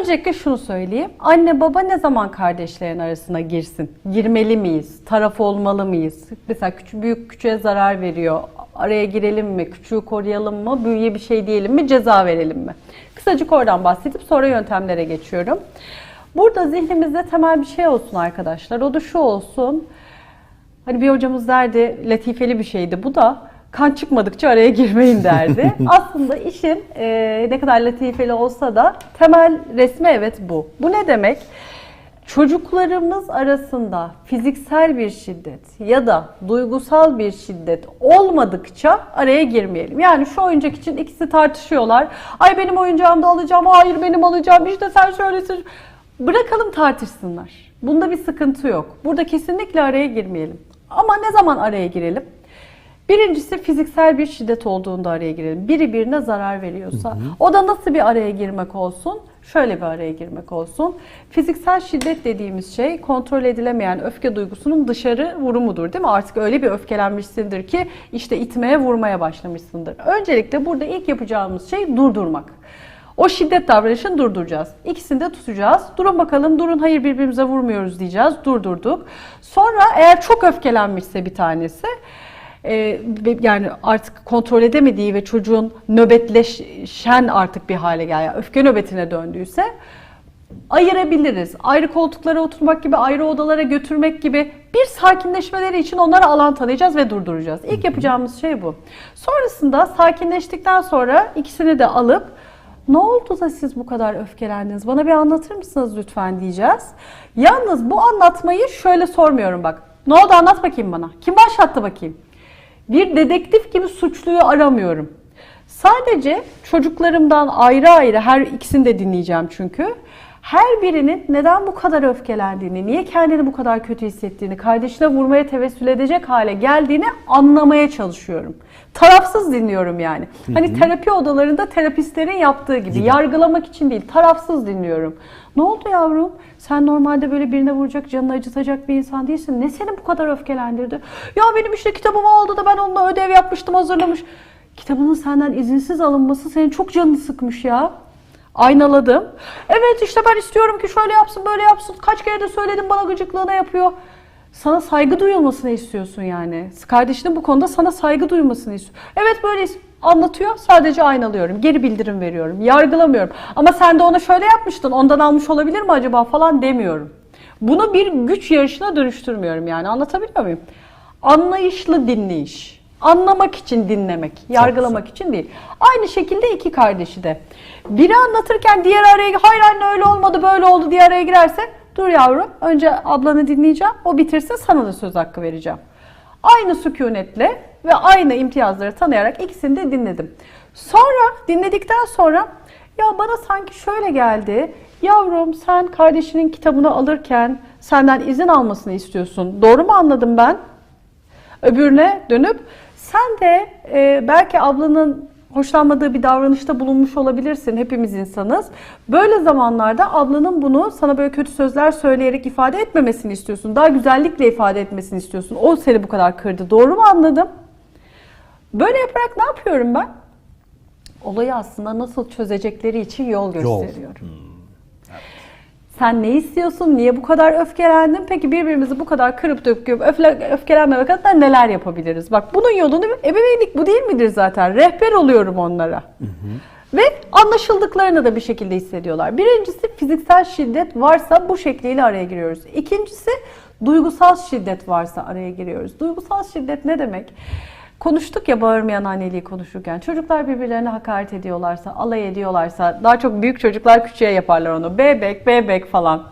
Öncelikle şunu söyleyeyim. Anne baba ne zaman kardeşlerin arasına girsin? Girmeli miyiz? Taraf olmalı mıyız? Mesela küçük büyük küçüğe zarar veriyor. Araya girelim mi? Küçüğü koruyalım mı? Büyüğe bir şey diyelim mi? Ceza verelim mi? Kısacık oradan bahsedip sonra yöntemlere geçiyorum. Burada zihnimizde temel bir şey olsun arkadaşlar. O da şu olsun. Hani bir hocamız derdi, latifeli bir şeydi bu da. Kan çıkmadıkça araya girmeyin derdi. Aslında işin e, ne kadar latifeli olsa da temel resmi evet bu. Bu ne demek? Çocuklarımız arasında fiziksel bir şiddet ya da duygusal bir şiddet olmadıkça araya girmeyelim. Yani şu oyuncak için ikisi tartışıyorlar. Ay benim oyuncağımı da alacağım, hayır benim alacağım, işte sen şöylesin. Bırakalım tartışsınlar. Bunda bir sıkıntı yok. Burada kesinlikle araya girmeyelim. Ama ne zaman araya girelim? Birincisi fiziksel bir şiddet olduğunda araya girelim. Biri birine zarar veriyorsa. O da nasıl bir araya girmek olsun? Şöyle bir araya girmek olsun. Fiziksel şiddet dediğimiz şey kontrol edilemeyen öfke duygusunun dışarı vurumudur değil mi? Artık öyle bir öfkelenmişsindir ki işte itmeye vurmaya başlamışsındır. Öncelikle burada ilk yapacağımız şey durdurmak. O şiddet davranışını durduracağız. İkisini de tutacağız. Durun bakalım, durun hayır birbirimize vurmuyoruz diyeceğiz. Durdurduk. Sonra eğer çok öfkelenmişse bir tanesi, e, yani artık kontrol edemediği ve çocuğun nöbetleşen artık bir hale gel, yani öfke nöbetine döndüyse ayırabiliriz. Ayrı koltuklara oturmak gibi, ayrı odalara götürmek gibi bir sakinleşmeleri için onlara alan tanıyacağız ve durduracağız. İlk yapacağımız şey bu. Sonrasında sakinleştikten sonra ikisini de alıp ne oldu da siz bu kadar öfkelendiniz? Bana bir anlatır mısınız lütfen diyeceğiz. Yalnız bu anlatmayı şöyle sormuyorum bak. Ne oldu anlat bakayım bana. Kim başlattı bakayım? Bir dedektif gibi suçluyu aramıyorum. Sadece çocuklarımdan ayrı ayrı her ikisini de dinleyeceğim çünkü. Her birinin neden bu kadar öfkelendiğini, niye kendini bu kadar kötü hissettiğini, kardeşine vurmaya tevessül edecek hale geldiğini anlamaya çalışıyorum. Tarafsız dinliyorum yani. Hani terapi odalarında terapistlerin yaptığı gibi yargılamak için değil, tarafsız dinliyorum. Ne oldu yavrum? Sen normalde böyle birine vuracak, canını acıtacak bir insan değilsin. Ne seni bu kadar öfkelendirdi? Ya benim işte kitabımı aldı da ben onunla ödev yapmıştım, hazırlamış. Kitabının senden izinsiz alınması senin çok canını sıkmış ya. Aynaladım. Evet işte ben istiyorum ki şöyle yapsın, böyle yapsın. Kaç kere de söyledim bana gıcıklığına yapıyor. Sana saygı duyulmasını istiyorsun yani. Kardeşinin bu konuda sana saygı duyulmasını istiyor. Evet böyle anlatıyor. Sadece aynalıyorum. Geri bildirim veriyorum. Yargılamıyorum. Ama sen de ona şöyle yapmıştın. Ondan almış olabilir mi acaba falan demiyorum. Bunu bir güç yarışına dönüştürmüyorum yani. Anlatabiliyor muyum? Anlayışlı dinleyiş. Anlamak için dinlemek, yargılamak için değil. Aynı şekilde iki kardeşi de. Biri anlatırken diğer araya hayır anne öyle olmadı böyle oldu diye araya girerse dur yavrum önce ablanı dinleyeceğim o bitirsin sana da söz hakkı vereceğim. Aynı sükunetle ve aynı imtiyazları tanıyarak ikisini de dinledim. Sonra dinledikten sonra ya bana sanki şöyle geldi. Yavrum sen kardeşinin kitabını alırken senden izin almasını istiyorsun. Doğru mu anladım ben? Öbürüne dönüp sen de e, belki ablanın hoşlanmadığı bir davranışta bulunmuş olabilirsin. Hepimiz insanız. Böyle zamanlarda ablanın bunu sana böyle kötü sözler söyleyerek ifade etmemesini istiyorsun. Daha güzellikle ifade etmesini istiyorsun. O seni bu kadar kırdı. Doğru mu anladım? Böyle yaparak ne yapıyorum ben? Olayı aslında nasıl çözecekleri için yol Yol. gösteriyorum. Sen ne istiyorsun? Niye bu kadar öfkelendin? Peki birbirimizi bu kadar kırıp döküp öfle, öfkelenmemek adına neler yapabiliriz? Bak bunun yolunu ebeveynlik bu değil midir zaten? Rehber oluyorum onlara. Ve anlaşıldıklarını da bir şekilde hissediyorlar. Birincisi fiziksel şiddet varsa bu şekliyle araya giriyoruz. İkincisi duygusal şiddet varsa araya giriyoruz. Duygusal şiddet ne demek? Konuştuk ya bağırmayan anneliği konuşurken. Çocuklar birbirlerine hakaret ediyorlarsa, alay ediyorlarsa, daha çok büyük çocuklar küçüğe yaparlar onu. Bebek, bebek falan.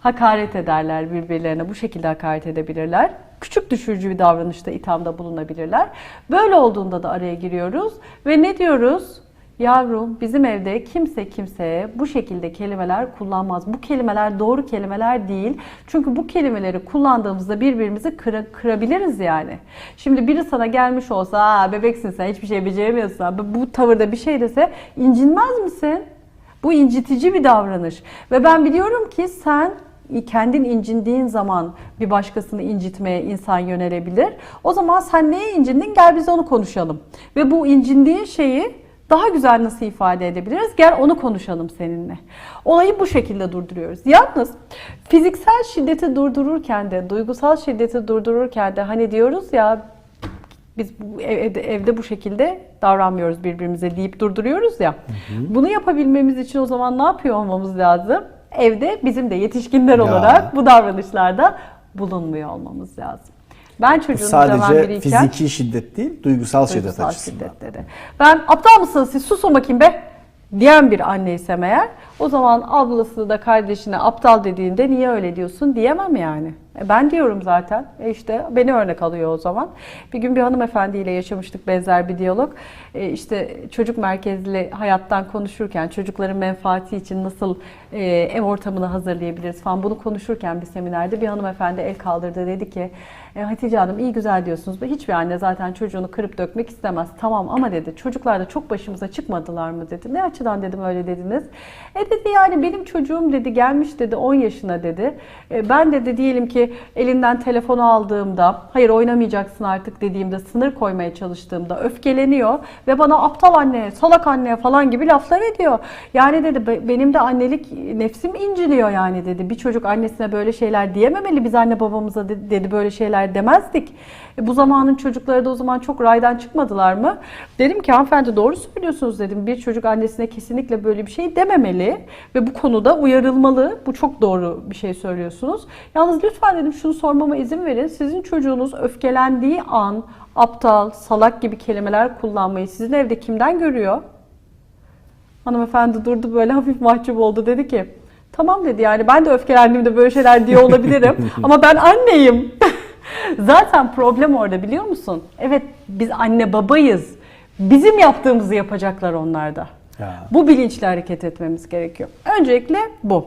Hakaret ederler birbirlerine. Bu şekilde hakaret edebilirler. Küçük düşürücü bir davranışta ithamda bulunabilirler. Böyle olduğunda da araya giriyoruz. Ve ne diyoruz? Yavrum bizim evde kimse kimseye bu şekilde kelimeler kullanmaz. Bu kelimeler doğru kelimeler değil. Çünkü bu kelimeleri kullandığımızda birbirimizi kıra- kırabiliriz yani. Şimdi biri sana gelmiş olsa Aa, bebeksin sen hiçbir şey beceremiyorsun. Bu- tavırda bir şey dese incinmez misin? Bu incitici bir davranış. Ve ben biliyorum ki sen kendin incindiğin zaman bir başkasını incitmeye insan yönelebilir. O zaman sen neye incindin? Gel biz onu konuşalım. Ve bu incindiğin şeyi Daha güzel nasıl ifade edebiliriz? Gel onu konuşalım seninle. Olayı bu şekilde durduruyoruz. Yalnız fiziksel şiddeti durdururken de, duygusal şiddeti durdururken de hani diyoruz ya biz evde, evde bu şekilde davranmıyoruz birbirimize deyip durduruyoruz ya. Bunu yapabilmemiz için o zaman ne yapıyor olmamız lazım? Evde bizim de yetişkinler Ya. olarak bu davranışlarda bulunmuyor olmamız lazım. Ben çocuğunu döven Sadece biriyken fiziki şiddet değil, duygusal, şiddet duygusal açısından. şiddet dedi. Ben aptal mısınız siz susun bakayım be diyen bir anneysem eğer o zaman ablası da kardeşine aptal dediğinde niye öyle diyorsun diyemem yani. E ben diyorum zaten. E işte beni örnek alıyor o zaman. Bir gün bir hanımefendiyle yaşamıştık benzer bir diyalog. E işte çocuk merkezli hayattan konuşurken çocukların menfaati için nasıl e, ev ortamını hazırlayabiliriz falan bunu konuşurken bir seminerde bir hanımefendi el kaldırdı dedi ki e, Hatice Hanım iyi güzel diyorsunuz. Hiçbir anne zaten çocuğunu kırıp dökmek istemez. Tamam ama dedi çocuklar da çok başımıza çıkmadılar mı dedi. Ne açıdan dedim öyle dediniz. E dedi yani benim çocuğum dedi gelmiş dedi 10 yaşına dedi. E, ben dedi diyelim ki elinden telefonu aldığımda hayır oynamayacaksın artık dediğimde sınır koymaya çalıştığımda öfkeleniyor ve bana aptal anne, salak anne falan gibi laflar ediyor. Yani dedi "be- benim de annelik nefsim inciliyor yani dedi. Bir çocuk annesine böyle şeyler diyememeli. Biz anne babamıza de- dedi böyle şeyler demezdik. E, bu zamanın çocukları da o zaman çok raydan çıkmadılar mı? Dedim ki hanımefendi doğru söylüyorsunuz dedim. Bir çocuk annesine kesinlikle böyle bir şey dememeli ve bu konuda uyarılmalı. Bu çok doğru bir şey söylüyorsunuz. Yalnız lütfen dedim şunu sormama izin verin. Sizin çocuğunuz öfkelendiği an aptal, salak gibi kelimeler kullanmayı sizin evde kimden görüyor? Hanımefendi durdu böyle hafif mahcup oldu dedi ki tamam dedi yani ben de öfkelendiğimde böyle şeyler diye olabilirim ama ben anneyim. Zaten problem orada biliyor musun? Evet biz anne babayız. Bizim yaptığımızı yapacaklar onlar da. Ya. Bu bilinçle hareket etmemiz gerekiyor. Öncelikle bu.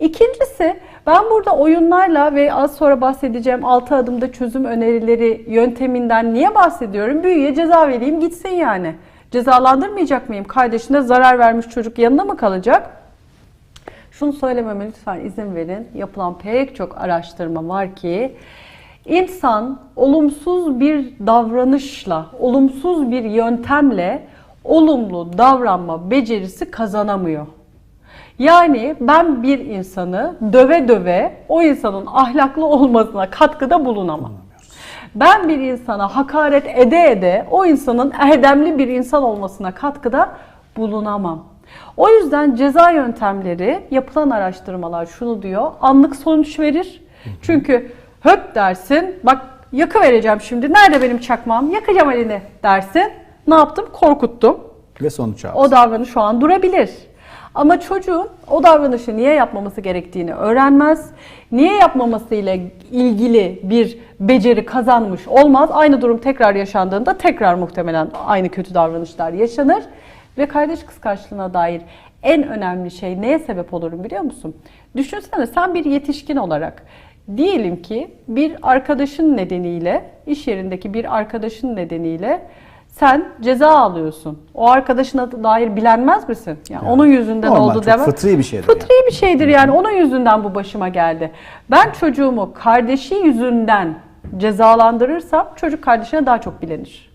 İkincisi ben burada oyunlarla ve az sonra bahsedeceğim 6 adımda çözüm önerileri yönteminden niye bahsediyorum? Büyüye ceza vereyim gitsin yani. Cezalandırmayacak mıyım? Kardeşine zarar vermiş çocuk yanında mı kalacak? Şunu söylememe lütfen izin verin. Yapılan pek çok araştırma var ki insan olumsuz bir davranışla, olumsuz bir yöntemle olumlu davranma becerisi kazanamıyor. Yani ben bir insanı döve döve o insanın ahlaklı olmasına katkıda bulunamam. Ben bir insana hakaret ede ede o insanın erdemli bir insan olmasına katkıda bulunamam. O yüzden ceza yöntemleri yapılan araştırmalar şunu diyor. Anlık sonuç verir. Çünkü höp dersin. Bak yakı vereceğim şimdi. Nerede benim çakmağım? Yakacağım elini dersin. Ne yaptım? Korkuttum. Ve sonuç aldı. O davranış şu an durabilir. Ama çocuğun o davranışı niye yapmaması gerektiğini öğrenmez. Niye yapmamasıyla ilgili bir beceri kazanmış olmaz. Aynı durum tekrar yaşandığında tekrar muhtemelen aynı kötü davranışlar yaşanır. Ve kardeş kıskançlığına dair en önemli şey neye sebep olurum biliyor musun? Düşünsene sen bir yetişkin olarak diyelim ki bir arkadaşın nedeniyle, iş yerindeki bir arkadaşın nedeniyle sen ceza alıyorsun. O arkadaşına dair bilenmez misin? Yani Yani onun yüzünden normal, oldu demem. fıtri bir şeydir Fıtri bir şeydir yani. Onun yüzünden bu başıma geldi. Ben çocuğumu kardeşi yüzünden cezalandırırsam çocuk kardeşine daha çok bilenir.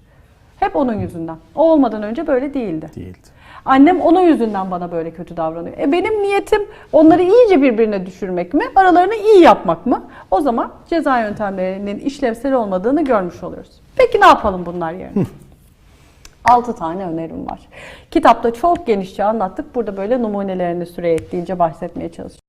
Hep onun yüzünden. O olmadan önce böyle değildi. Değildi. Annem onun yüzünden bana böyle kötü davranıyor. E benim niyetim onları iyice birbirine düşürmek mi? Aralarını iyi yapmak mı? O zaman ceza yöntemlerinin işlevsel olmadığını görmüş oluyoruz. Peki ne yapalım bunlar yerine? 6 tane önerim var. Kitapta çok genişçe anlattık. Burada böyle numunelerini süre ettiğince bahsetmeye çalışacağım.